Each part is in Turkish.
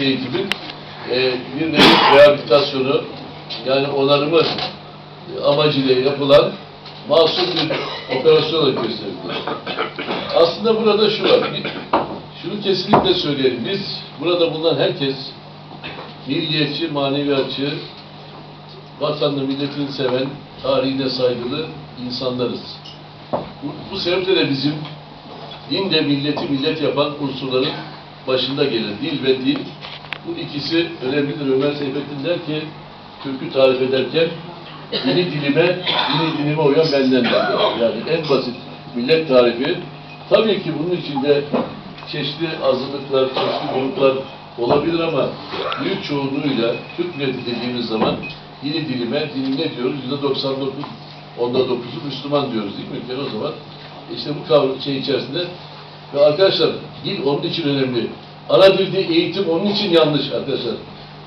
fizik eğitimin e, bir nevi rehabilitasyonu yani onarımı amacıyla yapılan masum bir operasyon olarak gösterilir. Aslında burada şu var, şunu kesinlikle söyleyelim, biz burada bulunan herkes milliyetçi, maneviyatçı, vatanını, milletini seven, tarihine saygılı insanlarız. Bu, bu sebeple de bizim din de milleti millet yapan unsurların başında gelir. Dil ve dil. Bu ikisi önemlidir. Ömer Seyfettin der ki, Türk'ü tarif ederken dini dilime, dini dilime uyan benden der. Yani en basit millet tarifi. Tabii ki bunun içinde çeşitli azınlıklar, çeşitli gruplar olabilir ama büyük çoğunluğuyla Türk milleti dediğimiz zaman dini dilime, dini diyoruz? Yüzde 99, onda 9'u Müslüman diyoruz değil mi? Yani o zaman işte bu kavram şey içerisinde ve arkadaşlar dil onun için önemli. Ana dilde eğitim onun için yanlış arkadaşlar.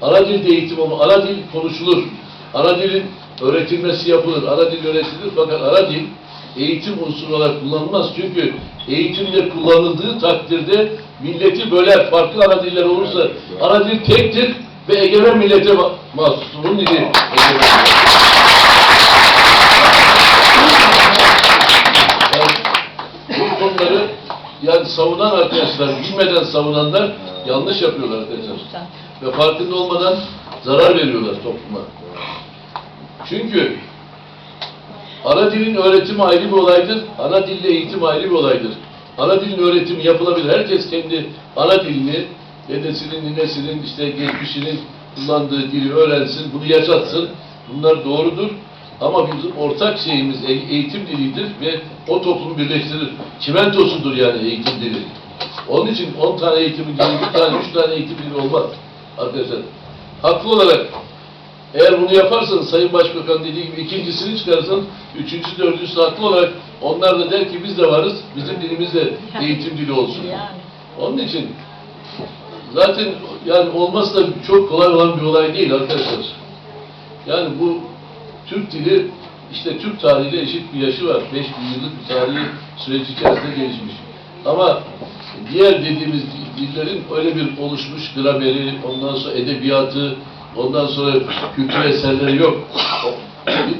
Ana dilde eğitim olma, ana dil konuşulur. Ana dilin öğretilmesi yapılır. Ana dil öğretilir fakat ana dil eğitim unsuru olarak kullanılmaz. Çünkü eğitimde kullanıldığı takdirde milleti böler. Farklı ana diller olursa ana dil tektir ve egemen millete ma- mahsustur. Bunun dili egemen. Yani bu konuları yani savunan arkadaşlar, bilmeden savunanlar yanlış yapıyorlar arkadaşlar. Ve farkında olmadan zarar veriyorlar topluma. Çünkü ana dilin öğretimi ayrı bir olaydır, ana dille eğitim ayrı bir olaydır. Ana dilin öğretimi yapılabilir. Herkes kendi ana dilini, dedesinin, ninesinin, işte geçmişinin kullandığı dili öğrensin, bunu yaşatsın. Bunlar doğrudur. Ama bizim ortak şeyimiz e- eğitim dilidir ve o toplumu birleştirir. Çimentosudur yani eğitim dili. Onun için 10 tane eğitim dili, bir tane, üç tane eğitim dili olmaz arkadaşlar. Haklı olarak eğer bunu yaparsanız Sayın Başbakan dediği gibi ikincisini çıkarırsanız üçüncüsü, dördüncüsü haklı olarak onlar da der ki biz de varız, bizim dilimiz de eğitim dili olsun. Onun için zaten yani olması da çok kolay olan bir olay değil arkadaşlar. Yani bu Türk dili işte Türk tarihiyle eşit bir yaşı var. 5000 yıllık bir tarihi süreci içerisinde gelişmiş. Ama diğer dediğimiz dillerin öyle bir oluşmuş grameri, ondan sonra edebiyatı, ondan sonra kültür eserleri yok.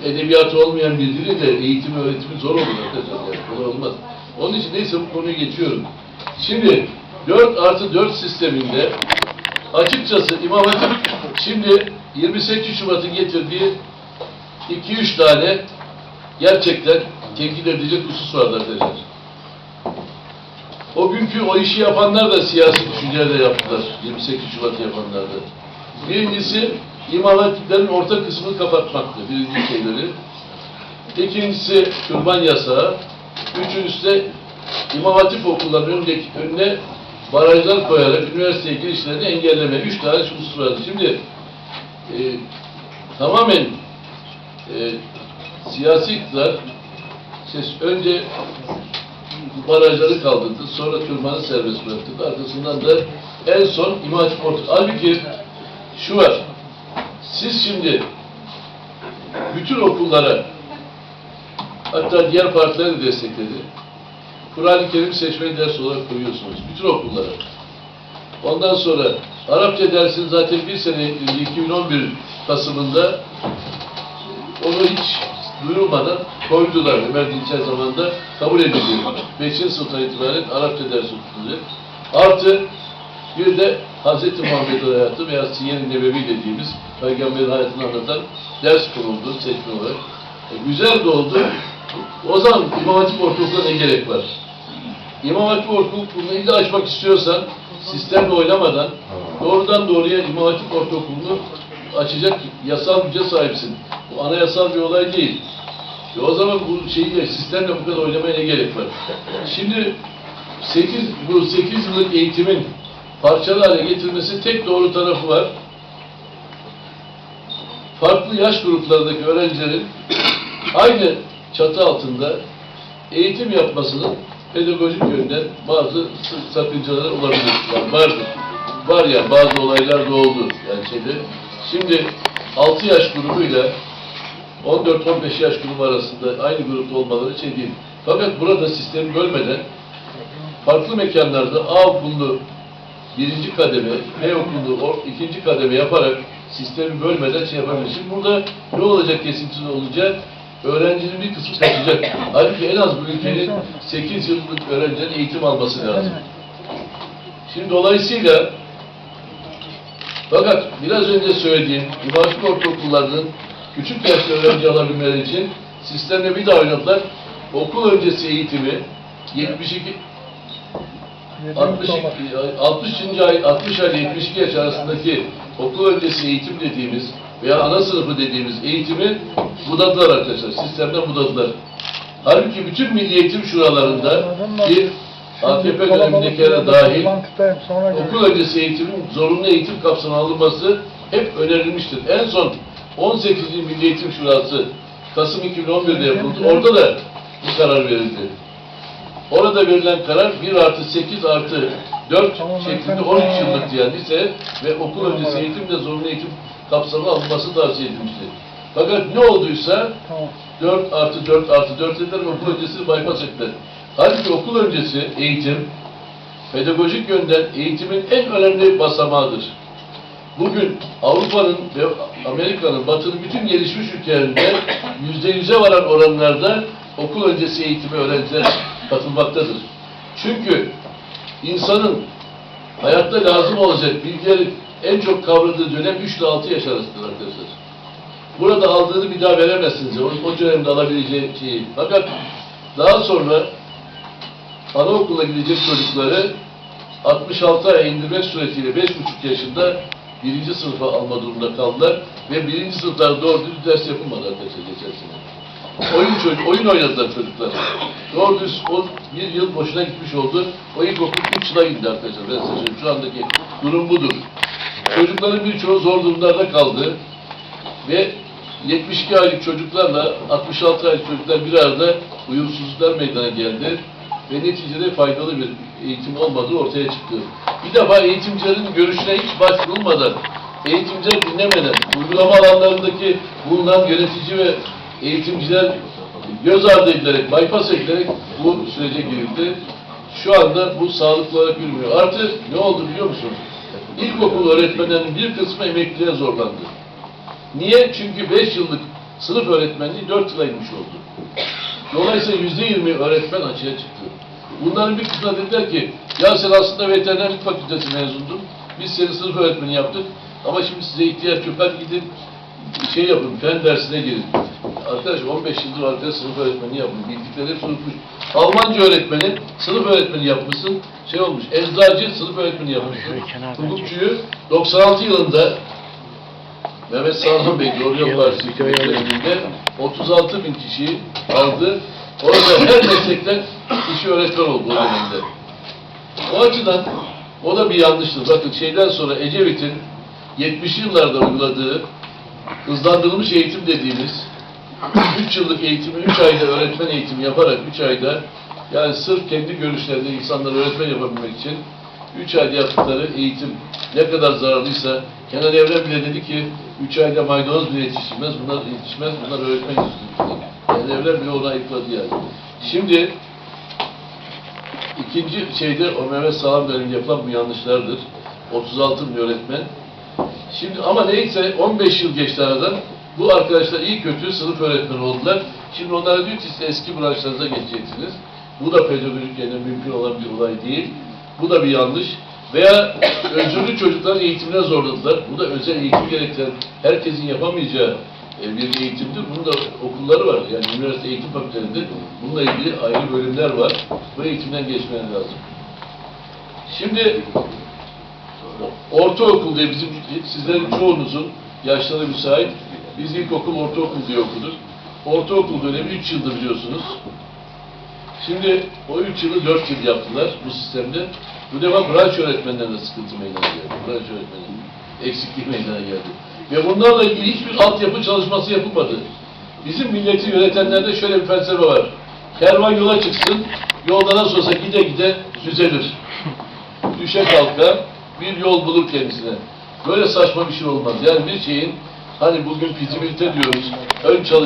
Edebiyatı olmayan bir dilin de eğitimi, öğretimi zor olur arkadaşlar. Yani kolay olmaz. Onun için neyse bu konuyu geçiyorum. Şimdi 4 artı 4 sisteminde açıkçası İmam Hatip şimdi 28 Şubat'ın getirdiği 2-3 tane gerçekten tenkit edilecek husus vardı arkadaşlar. O günkü o işi yapanlar da siyasi düşüncelerle yaptılar. 28 Şubat yapanlar da. Birincisi İmam orta kısmını kapatmaktı. Birinci şeyleri. İkincisi türban yasağı. Üçüncüsü de İmam Hatip okullarının önündeki, önüne barajlar koyarak üniversiteye girişlerini engelleme. Üç tane husus vardı. Şimdi e, tamamen e, siyasi iktidar ses, önce barajları kaldırdı, sonra türbanı serbest bıraktı. Arkasından da en son İmam Hatip Orta. Halbuki şu var, siz şimdi bütün okullara hatta diğer partiler de destekledi. Kur'an-ı Kerim seçmeli ders olarak koyuyorsunuz. Bütün okullara. Ondan sonra Arapça dersini zaten bir sene 2011 Kasım'ında onu hiç duyurmadan koydular. Ömer Dinçer zamanında kabul edildi. Beşinci sınıftan itibaren Arapça dersi tutuldu. Artı bir de Hz. Muhammed hayatı veya Siyer-i Nebevi dediğimiz Peygamberin hayatını anlatan ders kuruldu seçme olarak. E, güzel de oldu. O zaman İmam Hatip Ortaokulu'na ne gerek var? İmam Hatip Ortaokulu'nu illa açmak istiyorsan sistemle oynamadan doğrudan doğruya İmam Hatip Ortaokulu'nu açacak yasal güce sahipsin. Bu anayasal bir olay değil. E o zaman bu şeyle, sistemle bu kadar oynamaya ne gerek var? Şimdi 8, bu 8 yıllık eğitimin parçalı hale getirmesi tek doğru tarafı var. Farklı yaş gruplarındaki öğrencilerin aynı çatı altında eğitim yapmasının pedagojik yönden bazı sakıncaları olabilir. Yani vardır. Var ya bazı olaylar da oldu. Yani şeyde. Şimdi 6 yaş grubuyla 14-15 yaş grubu arasında aynı grupta olmaları şey değil. Fakat burada sistemi bölmeden farklı mekanlarda A okulunu birinci kademe, B okulunu ikinci kademe yaparak sistemi bölmeden şey yapabilir. Şimdi burada ne olacak kesintisi olacak? Öğrencinin bir kısmı kaçacak. Halbuki en az bu ülkenin 8 yıllık öğrencilerin eğitim alması lazım. Şimdi dolayısıyla fakat biraz önce söylediğim Hatip ortaokullarının küçük yaşta öğrenci alabilmeleri için sistemle bir daha oynadılar. Okul öncesi eğitimi 72 60, 60. ay 60 ay 72 yaş arasındaki okul öncesi eğitim dediğimiz veya ana sınıfı dediğimiz eğitimi budadılar arkadaşlar. Sistemden budadılar. Halbuki bütün milli eğitim şuralarında bir AKP dönemindekilere dahil okul öncesi eğitimin zorunlu eğitim kapsamına alınması hep önerilmiştir. En son 18. Milli Eğitim Şurası Kasım 2011'de yapıldı. Orada da bu karar verildi. Orada verilen karar 1 artı 8 artı 4 Tamam, şeklinde efendim. 13 yıllık yani lise ve okul öncesi eğitim de zorunlu eğitim kapsamına alınması tavsiye edilmişti. Fakat ne olduysa Tamam. 4 artı 4 artı 4 dediler ve okul öncesini bypass ettiler. Halbuki okul öncesi eğitim, pedagojik yönden eğitimin en önemli basamağıdır. Bugün Avrupa'nın ve Amerika'nın, Batı'nın bütün gelişmiş ülkelerinde yüzde yüze varan oranlarda okul öncesi eğitime öğrenciler katılmaktadır. Çünkü insanın hayatta lazım olacak bilgileri en çok kavradığı dönem 3 ile 6 yaş arasıdır arkadaşlar. Burada aldığını bir daha veremezsiniz. O, o dönemde alabileceği şeyi. Fakat daha sonra anaokuluna gidecek çocukları 66 aya indirmek suretiyle 5,5 yaşında birinci sınıfa alma durumunda kaldılar ve birinci sınıflarda doğru düz ders yapılmadı arkadaşlar. Oyun, çocuk, oyun oynadılar çocuklar. Doğru düz o bir yıl boşuna gitmiş oldu. O ilkokul 3 yıla gitti arkadaşlar. Ben size söyleyeyim. Şu andaki durum budur. Çocukların birçoğu zor durumlarda kaldı. Ve 72 aylık çocuklarla 66 aylık çocuklar bir arada uyumsuzluklar meydana geldi. Ve neticede faydalı bir eğitim olmadığı ortaya çıktı. Bir defa eğitimcilerin görüşüne hiç başvurulmadan, eğitimciler dinlemeden, uygulama alanlarındaki bulunan yönetici ve eğitimciler göz ardı edilerek, bypass edilerek bu sürece girildi. Şu anda bu sağlıklı olarak yürümüyor. Artı ne oldu biliyor musunuz? İlkokul öğretmenlerinin bir kısmı emekliliğe zorlandı. Niye? Çünkü 5 yıllık sınıf öğretmenliği 4 yıla inmiş oldu. Dolayısıyla yüzde yirmi öğretmen açığa çıktı. Bunların bir kısmına dediler ki, ya sen aslında veterinerlik fakültesi mezundun, biz seni sınıf öğretmeni yaptık ama şimdi size ihtiyaç yok, hadi gidin şey yapın, fen dersine girin. Arkadaş 15 yıldır arkadaş sınıf öğretmeni yapın, bildikleri hepsi unutmuş. Almanca öğretmeni, sınıf öğretmeni yapmışsın, şey olmuş, eczacı sınıf öğretmeni yapmışsın. Hukukçuyu 96 yılında Mehmet Sağlam Bey Doğru Yol Partisi hükümetlerinde 36 bin kişiyi aldı. Orada her meslekten kişi öğretmen oldu o dönemde. O açıdan o da bir yanlıştır. Bakın şeyden sonra Ecevit'in 70'li yıllarda uyguladığı hızlandırılmış eğitim dediğimiz 3 yıllık eğitimi 3 ayda öğretmen eğitimi yaparak 3 ayda yani sırf kendi görüşlerinde insanları öğretmen yapabilmek için 3 ayda yaptıkları eğitim ne kadar zararlıysa Kenan Evren bile dedi ki 3 ayda maydanoz bile yetişmez, bunlar yetişmez, bunlar öğretmen yetiştirmiş. Kenan Evren bile onu ayıkladı yani. Şimdi ikinci şeyde o Mehmet Sağlam döneminde yapılan bu yanlışlardır. 36 bin öğretmen. Şimdi ama neyse 15 yıl geçti aradan. Bu arkadaşlar iyi kötü sınıf öğretmeni oldular. Şimdi onlara diyor ki siz eski branşlarınıza geçeceksiniz. Bu da pedagojik yerine mümkün olan bir olay değil. Bu da bir yanlış. Veya özürlü çocukların eğitimine zorladılar. Bu da özel eğitim gerektiren, herkesin yapamayacağı e, bir eğitimdir. Bunun da okulları var. Yani üniversite eğitim fakültelerinde bununla ilgili ayrı bölümler var. Bu eğitimden geçmeleri lazım. Şimdi ortaokul diye bizim sizlerin çoğunuzun yaşları müsait. Biz ilkokul, ortaokul diye okuduk. Ortaokul dönemi 3 yıldır biliyorsunuz. Şimdi o 3 yılı 4 yıl yaptılar bu sistemde. Bu defa branş öğretmenlerine sıkıntı meydana geldi. Branş öğretmeni eksiklik meydana geldi. Ve bunlarla ilgili hiçbir altyapı çalışması yapılmadı. Bizim milleti yönetenlerde şöyle bir felsefe var. Kervan yola çıksın, yolda nasıl olsa gide gide düzelir. Düşe kalka bir yol bulur kendisine. Böyle saçma bir şey olmaz. Yani bir şeyin hani bugün fizibilite diyoruz, ön çalışma